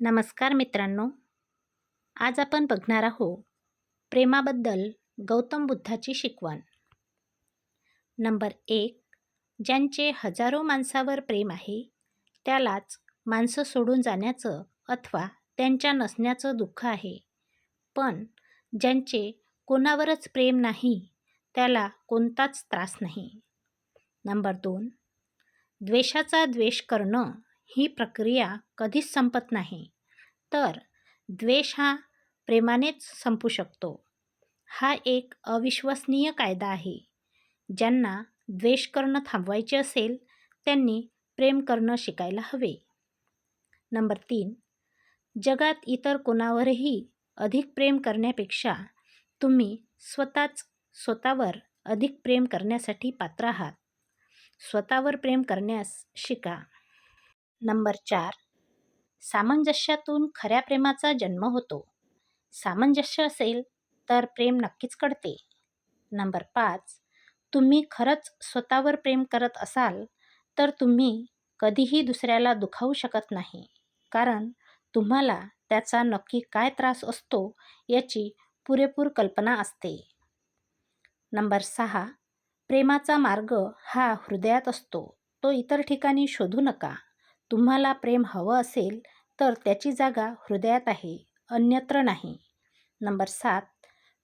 नमस्कार मित्रांनो. आज आपण बघणार आहोत प्रेमाबद्दल गौतम बुद्धाची शिकवण. नंबर एक ज्यांचे हजारो माणसावर प्रेम आहे त्यालाच माणसं सोडून जाण्याचं अथवा त्यांच्या नसण्याचं दुःख आहे. पण ज्यांचे कोणावरच प्रेम नाही त्याला कोणताच त्रास नाही. नंबर दोन द्वेषाचा द्वेष करणं ही प्रक्रिया कधीच संपत नाही. तर द्वेष हा प्रेमानेच संपू शकतो. हा एक अविश्वसनीय कायदा आहे. ज्यांना द्वेष करणं थांबवायचे असेल त्यांनी प्रेम करणं शिकायला हवे. नंबर तीन. जगात इतर कोणावरही अधिक प्रेम करण्यापेक्षा तुम्ही स्वतःच स्वतःवर अधिक प्रेम करण्यासाठी पात्र आहात. स्वतःवर प्रेम करण्यास शिका. नंबर चार. सामंजस्यातून खऱ्या प्रेमाचा जन्म होतो. सामंजस्य असेल तर प्रेम नक्कीच कळते. नंबर पाच. तुम्ही खरंच स्वतःवर प्रेम करत असाल तर तुम्ही कधीही दुसऱ्याला दुखावू शकत नाही. कारण तुम्हाला त्याचा नक्की काय त्रास असतो याची पुरेपूर कल्पना असते. नंबर सहा. प्रेमाचा मार्ग हा हृदयात असतो. तो इतर ठिकाणी शोधू नका. तुम्हाला प्रेम हवं असेल तर त्याची जागा हृदयात आहे अन्यत्र नाही. नंबर सात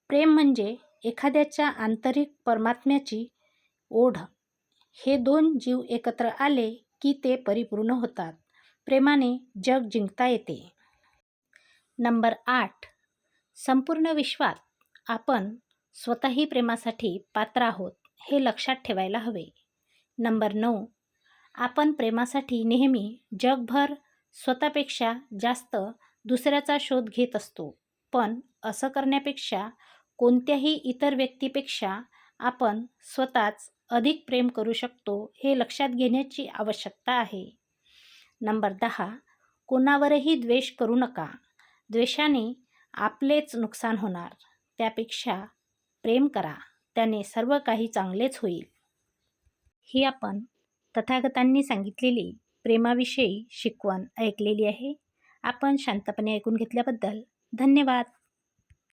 प्रेम म्हणजे एखाद्याच्या आंतरिक परमात्म्याची ओढ. हे दोन जीव एकत्र आले की ते परिपूर्ण होतात. प्रेमाने जग जिंकता येते. नंबर आठ संपूर्ण विश्वात आपण स्वतःही प्रेमासाठी पात्र आहोत हे लक्षात ठेवायला हवे. नंबर नऊ आपण प्रेमासाठी नेहमी जगभर स्वतःपेक्षा जास्त दुसऱ्याचा शोध घेत असतो. पण असं करण्यापेक्षा कोणत्याही इतर व्यक्तीपेक्षा आपण स्वतःच अधिक प्रेम करू शकतो हे लक्षात घेण्याची आवश्यकता आहे. नंबर दहा कोणावरही द्वेष करू नका. द्वेषाने आपलेच नुकसान होणार. त्यापेक्षा प्रेम करा. त्याने सर्व काही चांगलेच होईल. ही आपण तथागतांनी सांगितलेली प्रेमाविषयी शिकवण ऐकलेली आहे. आपण शांतपणे ऐकून घेतल्याबद्दल धन्यवाद.